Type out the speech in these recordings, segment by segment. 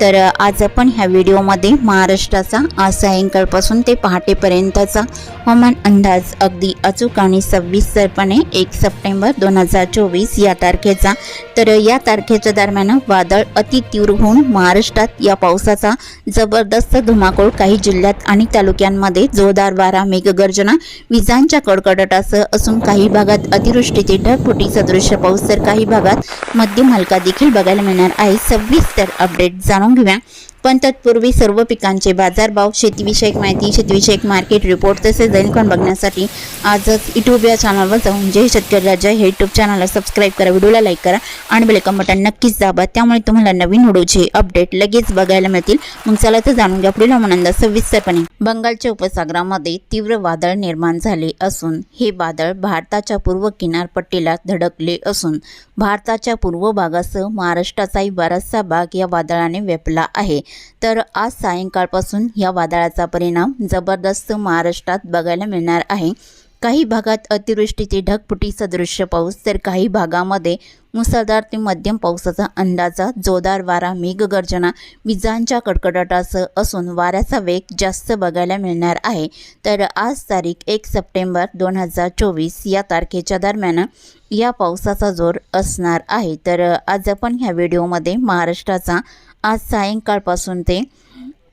तर आज आपण ह्या व्हिडिओमध्ये महाराष्ट्राचा आज सायंकाळपासून ते पहाटेपर्यंतचा हवामान अंदाज अगदी अचूक आणि सविस्तरपणे एक सप्टेंबर दोन हजार चोवीस या तारखेचा. तर या तारखेच्या दरम्यान वादळ अति तीव्र होऊन महाराष्ट्रात या पावसाचा जबरदस्त धुमाकूळ काही जिल्ह्यात आणि तालुक्यांमध्ये जोरदार वारा मेघगर्जना विजांच्या कडकडाटासह असून काही भागात अतिवृष्टीचे ढगफुटी सदृश्य पाऊस तर काही भागात मध्यम हलका देखील बघायला मिळणार आहे. सविस्तर अपडेट जाणून घेऊया. पण तत्पूर्वी सर्व पिकांचे बाजारभाव शेतीविषयक माहिती शेतीविषयक मार्केट रिपोर्ट तसेच दैनिकन बघण्यासाठी आजच यूट्यूब या चॅनलवर जाऊन जय शेतकरी राजा हे यूट्यूब चॅनलला सबस्क्राईब करा व्हिडिओला लाईक करा आणि बेलकम बटन नक्कीच दाबा. त्यामुळे तुम्हाला नवीन व्हिडिओचे अपडेट लगेच बघायला मिळतील. मग चला तर जाणून घ्या पुढील हवामान सविस्तरपणे. बंगालच्या उपसागरामध्ये तीव्र वादळ निर्माण झाले असून हे वादळ भारताच्या पूर्व किनारपट्टीला धडकले असून भारताच्या पूर्व भागासह महाराष्ट्राचाही बराचसा भाग या वादळाने व्यापला आहे. तर आज सायंकाळपासून या वादळाचा परिणाम जबरदस्त महाराष्ट्रात बघायला मिळणार आहे. काही भागात अतिवृष्टीचे ढगफुटी सदृश्य पाऊस तर काही भागामध्ये मुसळधार ते मध्यम पावसाचा अंदाजा जोरदार वारा मेघगर्जना विजांच्या कडकडाटासह असून वाऱ्याचा वेग जास्त बघायला मिळणार आहे. तर आज तारीख एक सप्टेंबर दोन हजार चोवीस या तारखेच्या दरम्यान या पावसाचा जोर असणार आहे. तर आज आपण ह्या व्हिडिओमध्ये महाराष्ट्राचा आज सायंकाळपासून ते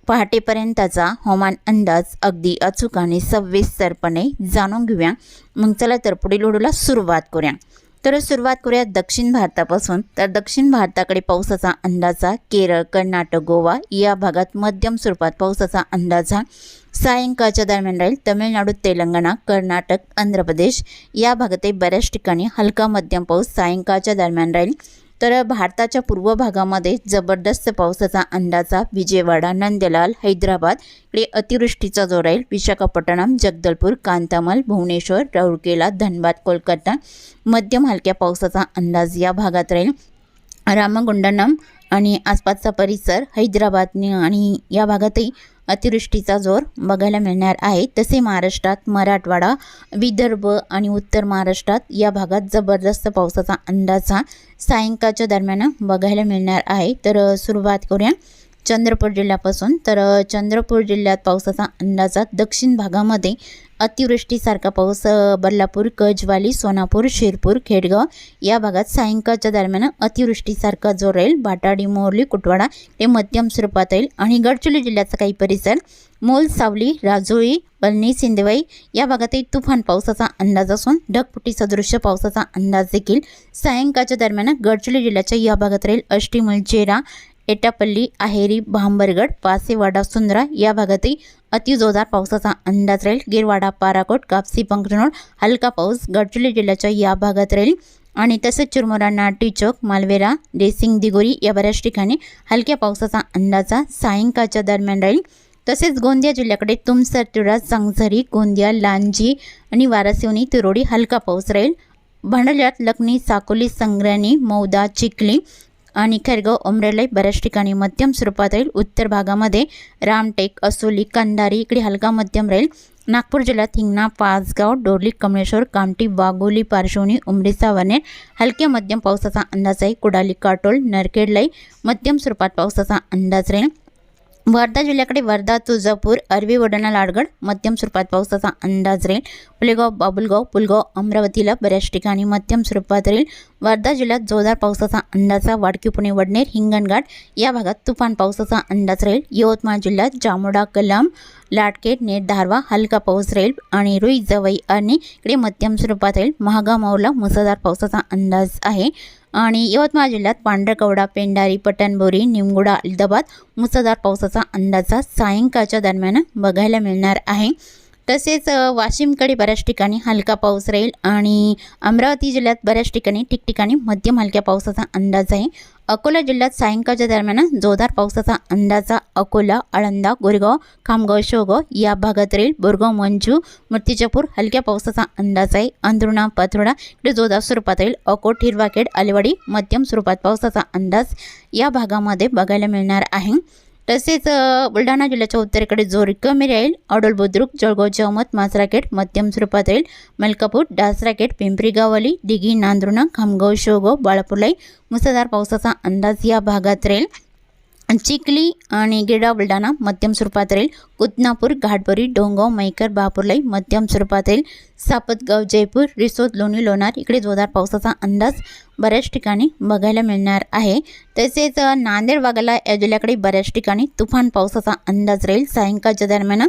पहाटेपर्यंतचा हवामान अंदाज अगदी अचूक आणि सविस्तरपणे जाणून घेऊया. मग चला तर पुढील ओढूला सुरुवात करूया. तर सुरुवात करूया दक्षिण भारतापासून. तर दक्षिण भारताकडे पावसाचा अंदाजा केरळ कर्नाटक गोवा या भागात मध्यम स्वरूपात पावसाचा अंदाजा सायंकाळच्या दरम्यान राहील. तमिळनाडू तेलंगणा कर्नाटक आंध्र प्रदेश या भागातही बऱ्याच ठिकाणी हलका मध्यम पाऊस सायंकाळच्या दरम्यान राहील. तर भारताच्या पूर्व भागामध्ये जबरदस्त पावसाचा अंदाजा विजयवाडा नंदलाल हैदराबाद इकडे अतिवृष्टीचा जोर राहील विशाखापट्टणम जगदलपूर कांतामल भुवनेश्वर राऊरकेला धनबाद कोलकाता मध्यम हलक्या पावसाचा अंदाज या भागात राहील. रामगुंडनम आणि आसपासचा परिसर हैदराबाद आणि या भागातही अतिवृष्टीचा जोर बघायला मिळणार आहे. तसे महाराष्ट्रात मराठवाडा विदर्भ आणि उत्तर महाराष्ट्रात या भागात जबरदस्त पावसाचा अंदाज हा सायंकाळच्या दरम्यान बघायला मिळणार आहे. तर सुरुवात करूया. चंद्रपूर जिल्ह्यापासून. तर चंद्रपूर जिल्ह्यात पावसाचा अंदाजा दक्षिण भागामध्ये अतिवृष्टीसारखा पाऊस अ, बदलापूर कजवाली सोनापूर शिरपूर खेडगाव या भागात सायंकाळच्या दरम्यान अतिवृष्टीसारखा जोर राहील बाटाडी मोरली कुटवाडा ते मध्यम स्वरूपात येईल. आणि गडचिरोली जिल्ह्याचा काही परिसर मोल सावली राजोळी बलनी सिंदेवाई या भागातही तुफान पावसाचा अंदाज असून ढगफुटी सदृश्य पावसाचा अंदाज देखील सायंकाळच्या दरम्यान गडचिरोली जिल्ह्याच्या या भागात राहील. अष्टीमल चेरा एटापल्ली आहेरी भांबरगड पासेवाडा सुंदरा या भागातही अतिजोरदार पावसाचा अंदाज राहील. गिरवाडा पाराकोट कापसी पंकनोड हलका पाऊस गडचिरोली जिल्ह्याच्या या भागात राहील. आणि तसेच चुरमुरा नाटी चौक मालवेरा रेसिंग दिगोरी या बऱ्याच ठिकाणी हलक्या पावसाचा अंदाजा सायंकाळच्या दरम्यान राहील. तसेच गोंदिया जिल्ह्याकडे तुमसर तिळा चांगझरी गोंदिया लांजी आणि वारासिवनी तिरोडी हलका पाऊस राहील. भांडल्यात लखनी साकोली संग्रानी मौदा चिखली आणि खैरगाव उमरेलाई बऱ्याच ठिकाणी मध्यम स्वरूपात राहील. उत्तर भागामध्ये रामटेक असोली कंधारी इकडे हलका मध्यम राहील. नागपूर जिल्ह्यात हिंगणा पाचगाव डोरली कमळेश्वर कामठी वाघोली पार्श्वनी उमरी सावनेर हलक्या मध्यम पावसाचा अंदाज आहे. कुडाली काटोल नरखेडलाई मध्यम स्वरूपात पावसाचा अंदाज राहील. वर्धा जिल्ह्याकडे वर्धा तुळजापूर अरवी वडणा लाडगड मध्यम स्वरूपात पावसाचा अंदाज राहील. पुलेगाव बाबुलगाव पुलगाव अमरावतीला बऱ्याच ठिकाणी मध्यम स्वरूपात राहील. वर्धा जिल्ह्यात जोरदार पावसाचा अंदाजा वाडकी पुणे वडनेर हिंगणघाट या भागात तुफान पावसाचा अंदाज राहील. यवतमाळ जिल्ह्यात जामोडा कलम लाटकेट नेट धारवा हलका पाऊस राहील आणि रुई जवई आणि इकडे मध्यम स्वरूपात राहील. महागामाऊला मुसळधार पावसाचा अंदाज आहे. आणि यवतमाळ जिल्ह्यात पांढरकवडा पेंडारी पटणबोरी निमगुडा अलिदाबाद मुसळधार पावसाचा अंदाजा सायंकाळच्या दरम्यान बघायला मिळणार आहे. तसेच वाशिमकडे बऱ्याच ठिकाणी हलका पाऊस राहील आणि अमरावती जिल्ह्यात बऱ्याच ठिकाणी ठिकठिकाणी मध्यम हलक्या पावसाचा अंदाज आहे. अकोला जिल्ह्यात सायंकाळच्या दरम्यान जोरदार पावसाचा अंदाजा अकोला आळंदा गोरेगाव खामगाव शोगाव या भागात राहील. बोरगाव मंजू मूर्तिजापूर हलक्या पावसाचा अंदाज आहे. अंधरुणा पाथरुणा इकडे जोरदार स्वरूपात राहील. अकोट हिरवाखेड आलेवाडी मध्यम स्वरूपात पावसाचा अंदाज या भागामध्ये बघायला मिळणार आहे. तसेच बुलढाणा जिल्ह्याच्या उत्तरेकडे जोर कमी राहील अडोल बुद्रुक जळगाव चौमत मासराकेट मध्यम स्वरूपात राहील मलकापूर डासराकेट पिंपरी गावली दिघी नांदुर्णा खामगाव शेवगाव बाळापूरलाई मुसळधार पावसाचा अंदाज या भागात राहील चिखली आणि गिडा बुलढाणा मध्यम स्वरूपात राहील. कुतनापूर घाटबोरी डोंगाव मैकर बहापूरलाई मध्यम स्वरूपात राहील. सापतगाव जयपूर रिसोद लोणी लोणार इकडे जोरदार पावसाचा अंदाज बऱ्याच ठिकाणी बघायला मिळणार आहे. तसेच नांदेड वाघाला या जिल्ह्याकडे बऱ्याच ठिकाणी तुफान पावसाचा अंदाज राहील. सायंकाळच्या दरम्यान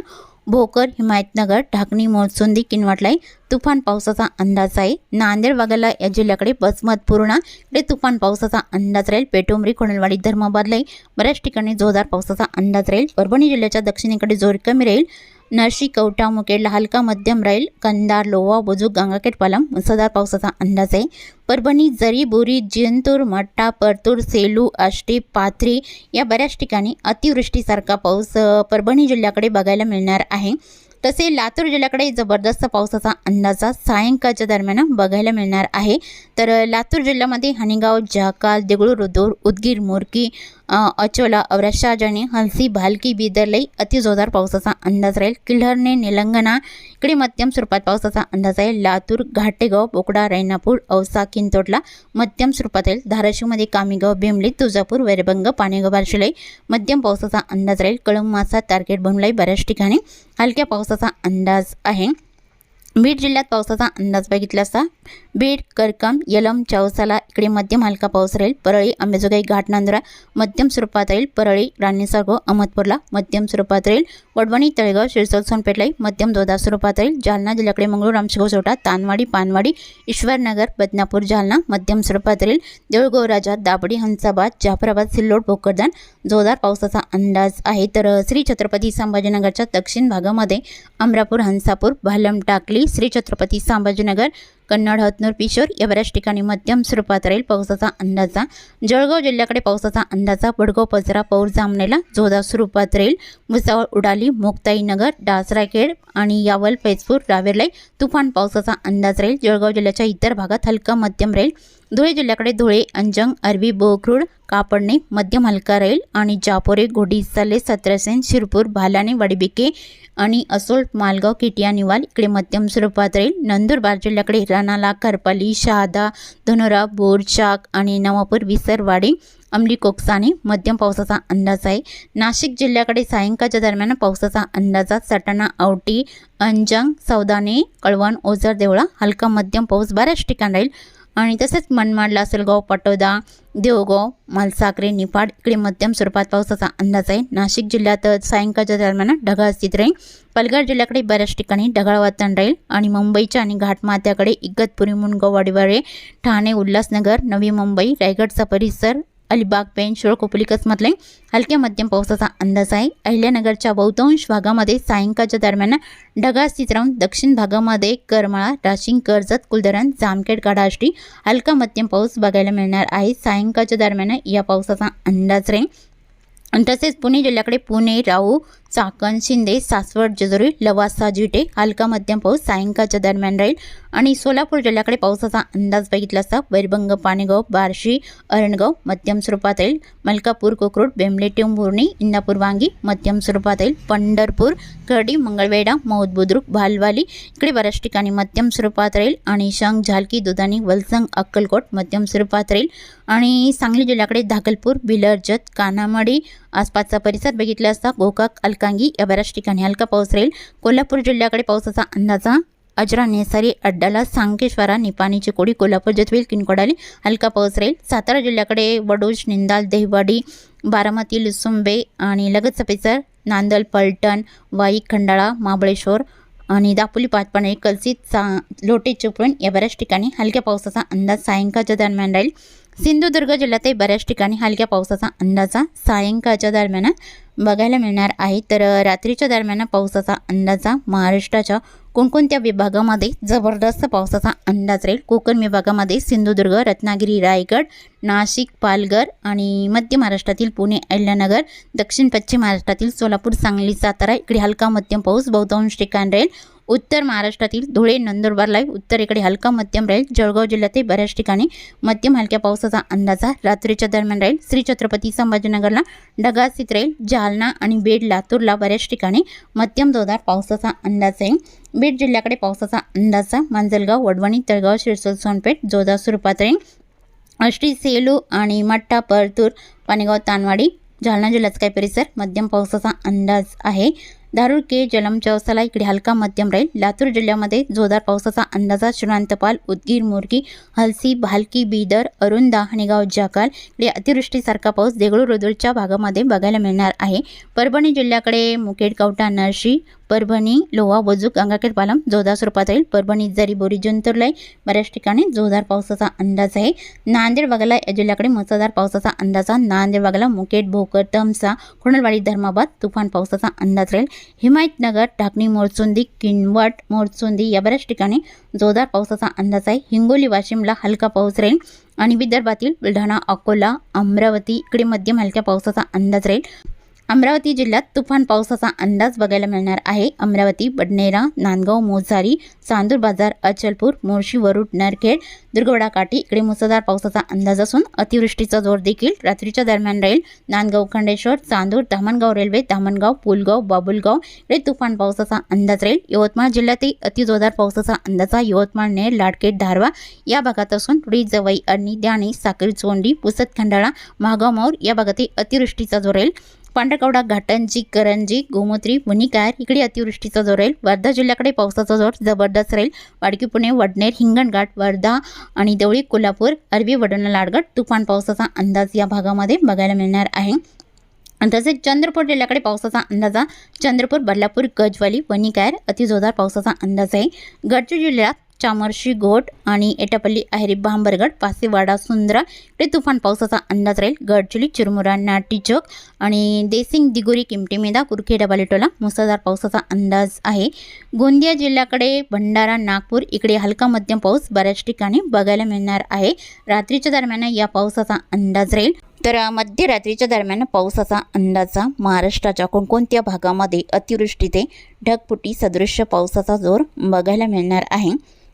भोकर हिमायतनगर ढाकणी मोळसुंदी किनवाटलाई तुफान पावसाचा अंदाज आहे. नांदेड वाघाला या जिल्ह्याकडे बसमत पूर्णा इकडे तुफान पावसाचा अंदाज राहील. पेटुंबरी खोणलवाडी धर्माबादलाई बऱ्याच ठिकाणी जोरदार पावसाचा अंदाज राहील. परभणी जिल्ह्याच्या दक्षिणेकडे जोर कमी राहील. नरशी कवठा मुखेडला हलका मध्यम राहील कंदार लोवा बुजुक गंगाखेड पालम मुसळधार पावसाचा अंदाज आहे. परभणी जरी बोरी जिंतूर मट्टा परतूर सेलू आष्टी पाथरी या बऱ्याच ठिकाणी अतिवृष्टीसारखा पाऊस परभणी जिल्ह्याकडे बघायला मिळणार आहे. तसे लातूर जिल्ह्याकडे जबरदस्त पावसाचा अंदाजा सायंकाळच्या दरम्यान बघायला मिळणार आहे. तर लातूर जिल्ह्यामध्ये हनीगाव जाकाल देगळूर रुदूर उदगीर मोरकी अचोला औरशाजणी हलसी भालकी बिदरलई अति जोरदार पावसाचा अंदाज राहील. किल्हरने निलंगणा इकडे मध्यम स्वरूपात पावसाचा अंदाज आहे लातूर घाटेगाव बोकडा रैनापूर औसा किंतोडला मध्यम स्वरूपात राहील. धाराशिवमध्ये कामेगाव भीमली तुळजापूर वैरभंग पाणेगाव बारशिलाई मध्यम पावसाचा अंदाज राहील. कळंब मासा तारगेट बनलाई बऱ्याच ठिकाणी हलक्या पावसाचा अंदाज आहे. बीड जिल्ह्यात पावसाचा अंदाज बघितला असता बीड करकम यलम चौसाला इकडे मध्यम हलका पाऊस राहील. परळी अंबेजोगाई घाटनांदुरा मध्यम स्वरूपात राहील. परळी राणीसागो अहमदपूरला मध्यम स्वरूपात राहील. वडवणी तळेगाव शिरसोल सोनपेठलाई मध्यम दोदा स्वरूपात राहील. जालना जिल्ह्याकडे मंगळूर रामशिगाव सोटा तानवाडी पानवाडी ईश्वरनगर बदनापूर जालना मध्यम स्वरूपात राहील. देऊळगाव राजा दाबडी हंसाबाद जाफराबाद सिल्लोड भोकरदान जोरदार पावसाचा अंदाज आहे. तर श्री छत्रपती संभाजीनगरच्या दक्षिण भागामध्ये अमरापूर हंसापूर भालम टाकली श्री छत्रपती संभाजीनगर कन्नड हतनूर पिशोर या बऱ्याच ठिकाणी मध्यम स्वरूपात राहील पावसाचा अंदाजा. जळगाव जिल्ह्याकडे पावसाचा अंदाजा बडगाव पजरा पौर जामनेला जोधा स्वरूपात राहील. भुसावळ उडाली मुक्ताईनगर डासराखेड आणि यावल फैजपूर रावेरलाई तुफान पावसाचा अंदाज राहील. जळगाव जिल्ह्याच्या इतर भागात हलका मध्यम राहील. धुळे जिल्ह्याकडे धुळे अंजंग अरबी बोखरूड कापडणे मध्यम हलका राहील आणि जापोरे घोडी साले सत्रसेन शिरपूर भालाने वडबिके आणि असोल मालगाव किटिया निवाल इकडे मध्यम स्वरूपात राहील. नंदुरबार जिल्ह्याकडे रानाला करपाली शहादा धनोरा बोरचाक आणि नवापूर विसरवाडी अंमली कोकसाने मध्यम पावसाचा अंदाज आहे. नाशिक जिल्ह्याकडे सायंकाळच्या दरम्यान पावसाचा अंदाजात सटाणा आवटी अंजंग सौदाने कळवण ओझर देवळा हलका मध्यम पाऊस बऱ्याच ठिकाणी राहील. आणि तसेच मनमाड लासलगाव पाटोदा देवगाव मालसाकरे निफाड इकडे मध्यम स्वरूपात पावसाचा अंदाज आहे. नाशिक जिल्ह्यात सायंकाळच्या दरम्यान ढगाळ स्थित राहील. पालघर जिल्ह्याकडे बऱ्याच ठिकाणी ढगाळ वातावरण राहील आणि मुंबईच्या आणि घाटमाथ्याकडे इगतपुरी मुनगाव वाडीवाडे ठाणे उल्हासनगर नवी मुंबई रायगडचा परिसर अलिबाग पेन शिळ कोपली हलक्या मध्यम पावसाचा अंदाज आहे. अहिल्यानगरच्या बहुतांश भागामध्ये सायंकाळच्या दरम्यान ढगाळ स्थित राहून दक्षिण भागामध्ये करमाळा राशिंग कर्जत कुलधरण जामखेड गाडाष्टी हलका मध्यम पाऊस बघायला मिळणार आहे. सायंकाळच्या दरम्यान या पावसाचा अंदाज राहील. तसेच पुणे जिल्ह्याकडे पुणे राहू चाकण शिंदे सासवड जेजुरी लवासा जिटे हलका मध्यम पाऊस सायंकाळच्या दरम्यान राहील आणि सोलापूर जिल्ह्याकडे पावसाचा अंदाज बघितला असता वैरभंग पाणेगाव बार्शी अरणगाव मध्यम स्वरूपात येईल. मलकापूर कोकरूड बेंबले टेंभुर्णी इंदापूर वांगी मध्यम स्वरूपात येईल. पंढरपूर कर्डी मंगळवेढा मौद बुद्रुक भालवाली इकडे बऱ्याच ठिकाणी मध्यम स्वरूपात राहील आणि शंख झालकी दुधानी वलसंग अक्कलकोट मध्यम स्वरूपात राहील. आणि सांगली जिल्ह्याकडे धाकलपूर बिलरजत कानामडी आसपासचा परिसर बघितला असता गोकाक अलकांगी या बऱ्याच ठिकाणी हलका पाऊस राहील कोल्हापूर जिल्ह्याकडे पावसाचा अंदाजा अजरा नेसारी अड्डाला सांकेश्वरा निपाणी चिकोडी कोल्हापूर जतवेल किनकोडाली हलका पाऊस राहील. सातारा जिल्ह्याकडे वडोज निंदाल देहवाडी बारामती लुसुंबे आणि लगतचा परिसर नांदल पलटण वाई खंडाळा महाबळेश्वर आणि दापोली पाचपाणे कलसी सा लोटे चिपळूण या बऱ्याच ठिकाणी हलक्या पावसाचा अंदाज सायंकाळच्या दरम्यान राहील. सिंधुदुर्ग जिल्ह्यातही बऱ्याच ठिकाणी हलक्या पावसाचा अंदाजा सायंकाळच्या दरम्यान बघायला मिळणार आहे. तर रात्रीच्या दरम्यान पावसाचा अंदाजा महाराष्ट्राच्या कोणकोणत्या विभागामध्ये जबरदस्त पावसाचा अंदाज राहील? कोकण विभागामध्ये सिंधुदुर्ग रत्नागिरी रायगड नाशिक पालघर आणि मध्य महाराष्ट्रातील पुणे अहिल्यानगर दक्षिण पश्चिम महाराष्ट्रातील सोलापूर सांगली सातारा इकडे हलका मध्यम पाऊस बहुतांश ठिकाण राहील. उत्तर महाराष्ट्रातील धुळे नंदुरबार लाईव्ह उत्तरेकडे हलका मध्यम राहील जळगाव जिल्ह्यातील बऱ्याच ठिकाणी मध्यम हलक्या पावसाचा अंदाजा रात्रीच्या दरम्यान राहील श्री छत्रपती संभाजीनगरला ढगाळीत राहील जालना आणि बीड लातूरला बऱ्याच ठिकाणी मध्यम जोरदार पावसाचा अंदाज आहे. बीड जिल्ह्याकडे पावसाचा अंदाजा मांजलगाव वडवणी तळगाव शिरसोल सोनपेठ जोरदार स्वरूपात राहील अष्टी सेलू आणि मट्टा परतूर पाणीगाव तानवाडी जालना जिल्ह्याचा काही परिसर मध्यम पावसाचा अंदाज आहे. धारूर के जलम चौसाला इकडे हलका मध्यम राहील. लातूर जिल्ह्यामध्ये जोरदार पावसाचा अंदाजा श्रीनांतपाल उदगीर मोरगी हलसी भालकी बीदर अरुंदा हणेगाव जाकाल इकडे अतिवृष्टीसारखा पाऊस देगळूर रुद्रच्या भागामध्ये बघायला मिळणार आहे. परभणी जिल्ह्याकडे मुखेड कवटा नरशी परभणी लोहा बजूक गंगाखेड पालम जोरदार स्वरूपात राहील. परभणी जरी बोरी जुंतुरलाई बऱ्याच ठिकाणी जोरदार पावसाचा अंदाज आहे. नांदेड वगळा या जिल्ह्याकडे मुसळधार पावसाचा अंदाजा नांदेड वगळा मुकेट भोकर तमसा खुणलवाडी धर्माबाद तुफान पावसाचा अंदाज राहील. हिमायतनगर ढाकणी मोरचुंदी किनवट मोरचुंदी या बऱ्याच ठिकाणी जोरदार पावसाचा अंदाज आहे. हिंगोली वाशिमला हलका पाऊस राहील आणि विदर्भातील बुलढाणा अकोला अमरावती इकडे मध्यम हलक्या पावसाचा अंदाज राहील. अमरावती जिल्ह्यात तुफान पावसाचा अंदाज बघायला मिळणार आहे. अमरावती बडनेरा नांदगाव मोजारी चांदूर बाजार अचलपूर मोर्शी वरुड नरखेड दुर्गवडा काठी इकडे मुसळधार पावसाचा अंदाज असून अतिवृष्टीचा जोर देखील रात्रीच्या दरम्यान राहील. नांदगाव खंडेश्वर चांदूर धामणगाव रेल्वे धामणगाव पुलगाव बाबुलगाव इकडे तुफान पावसाचा अंदाज राहील. यवतमाळ जिल्ह्यातही अतिजोरदार पावसाचा अंदाज हा यवतमाळ नेर लाडकेट धारवा या भागात असून रुडी जवई अडणी द्याणी साखरी चोंडी पुसत खंडाळा महागाव मौर या भागातही अतिवृष्टीचा जोर राहील. पांढरकवडा घाटंजी करंजी गोमूत्री वणिकार इकडे अतिवृष्टीचा जोर राहील. वर्धा जिल्ह्याकडे पावसाचा जोर जबरदस्त राहील. वाडकी पुणे वडनेर हिंगणघाट वर्धा आणि देवळी कोल्हापूर अरबी वडोणा लाडगड तुफान पावसाचा अंदाज या भागामध्ये बघायला मिळणार आहे. तसेच चंद्रपूर जिल्ह्याकडे पावसाचा अंदाज चंद्रपूर बदलापूर गजवाली वनिकायर अतिजोरदार पावसाचा अंदाज आहे. गडचिर जिल्ह्यात चामर्शी घोट आणि एटापल्ली अहेरी भांबरगड पासेवाडा सुंदरा इकडे तुफान पावसाचा अंदाज राहील. गडचिली चिरमुरा नाटी चौक आणि देसिंग दिगोरी किमटीमेदा कुरखेडा बालेटोला मुसळधार पावसाचा अंदाज आहे. गोंदिया जिल्ह्याकडे भंडारा नागपूर इकडे हलका मध्यम पाऊस बऱ्याच ठिकाणी बघायला मिळणार आहे. रात्रीच्या दरम्यान या पावसाचा अंदाज राहील. तर मध्यरात्रीच्या दरम्यान पावसाचा अंदाजा महाराष्ट्राच्या कोणकोणत्या भागामध्ये अतिवृष्टी ते ढगफुटी सदृश्य पावसाचा जोर बघायला मिळणार आहे.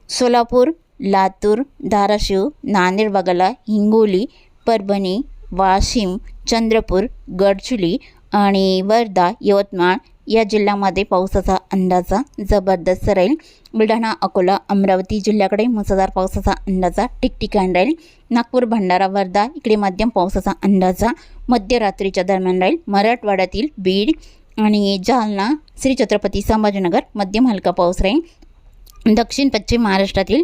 सोलापूर लातूर धाराशिव नांदेड वगळा हिंगोली परभणी वाशिम चंद्रपूर गडचुली आणि वर्धा यवतमाळ या जिल्ह्यामध्ये पावसाचा अंदाजा जबरदस्त राहील. बुलढाणा अकोला अमरावती जिल्ह्याकडे मुसळधार पावसाचा अंदाजा ठिकठिकाण राहील. नागपूर भंडारा वर्धा इकडे मध्यम पावसाचा अंदाजा मध्यरात्रीच्या दरम्यान राहील. मराठवाड्यातील बीड आणि जालना श्री छत्रपती संभाजीनगर मध्यम हलका पाऊस राहील. दक्षिण पश्चिम महाराष्ट्रातील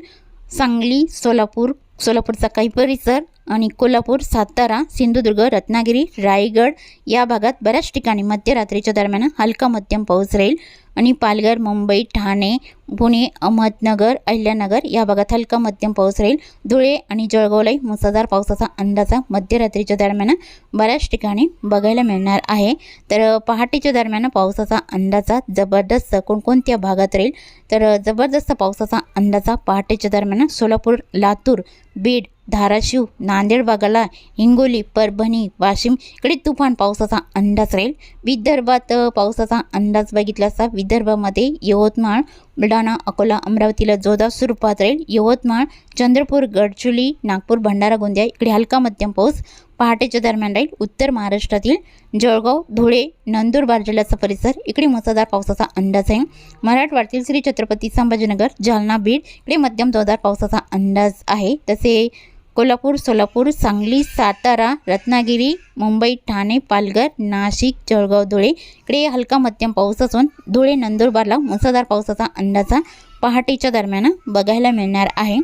सांगली सोलापूर सोलापूरचा काही परिसर आणि कोल्हापूर सातारा सिंधुदुर्ग रत्नागिरी रायगड या भागात बऱ्याच ठिकाणी मध्यरात्रीच्या दरम्यान हलका मध्यम पाऊस राहील. आणि पालघर मुंबई ठाणे पुणे अहमदनगर अहिल्यानगर या भागात हलका मध्यम पाऊस राहील. धुळे आणि जळगावलाही मुसळधार पावसाचा अंदाजा मध्यरात्रीच्या दरम्यान बऱ्याच ठिकाणी बघायला मिळणार आहे. तर पहाटेच्या दरम्यान पावसाचा अंदाजा जबरदस्त कोणकोणत्या भागात राहील? तर जबरदस्त पावसाचा अंदाजा पहाटेच्या दरम्यान सोलापूर लातूर बीड धाराशिव नांदेड भागाला हिंगोली परभणी वाशिम इकडे तुफान पावसाचा अंदाज राहील. विदर्भात पावसाचा अंदाज बघितला असता विदर्भामध्ये यवतमाळ बुलढाणा अकोला अमरावतीला जोरदार स्वरूपात राहील. यवतमाळ चंद्रपूर गडचुली नागपूर भंडारा गोंदिया इकडे हलका मध्यम पाऊस पहाटेच्या दरम्यान राहील. उत्तर महाराष्ट्रातील जळगाव धुळे नंदुरबार जिल्ह्याचा परिसर इकडे मुसळधार पावसाचा अंदाज आहे. मराठवाड्यातील श्री छत्रपती संभाजीनगर जालना बीड इकडे मध्यम जोरदार पावसाचा अंदाज आहे. तसे कोल्हापूर सोलापूर सांगली सातारा रत्नागिरी मुंबई ठाणे पालघर नाशिक जळगाव धुळे. इकडे हलका मध्यम पाऊस असून धुळे नंदुरबारला मुसळधार पावसाचा अंदाजा पहाटेच्या दरम्यान बघायला मिळणार आहे.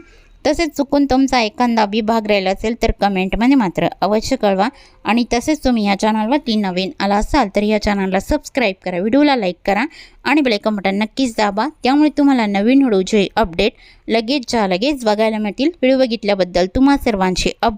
तसेच चुकून तुमचा एखादा विभाग राहिला असेल तर कमेंटमध्ये मात्र अवश्य कळवा. आणि तसेच तुम्ही या चॅनलवरती नवीन आला असाल तर या चॅनलला सबस्क्राईब करा व्हिडिओला लाईक करा आणि बेलायकन बटन नक्कीच दाबा. त्यामुळे तुम्हाला नवीन व्हिडिओचे अपडेट लगेचच्या लगेच बघायला मिळतील. व्हिडिओ बघितल्याबद्दल तुम्हा सर्वांचे अप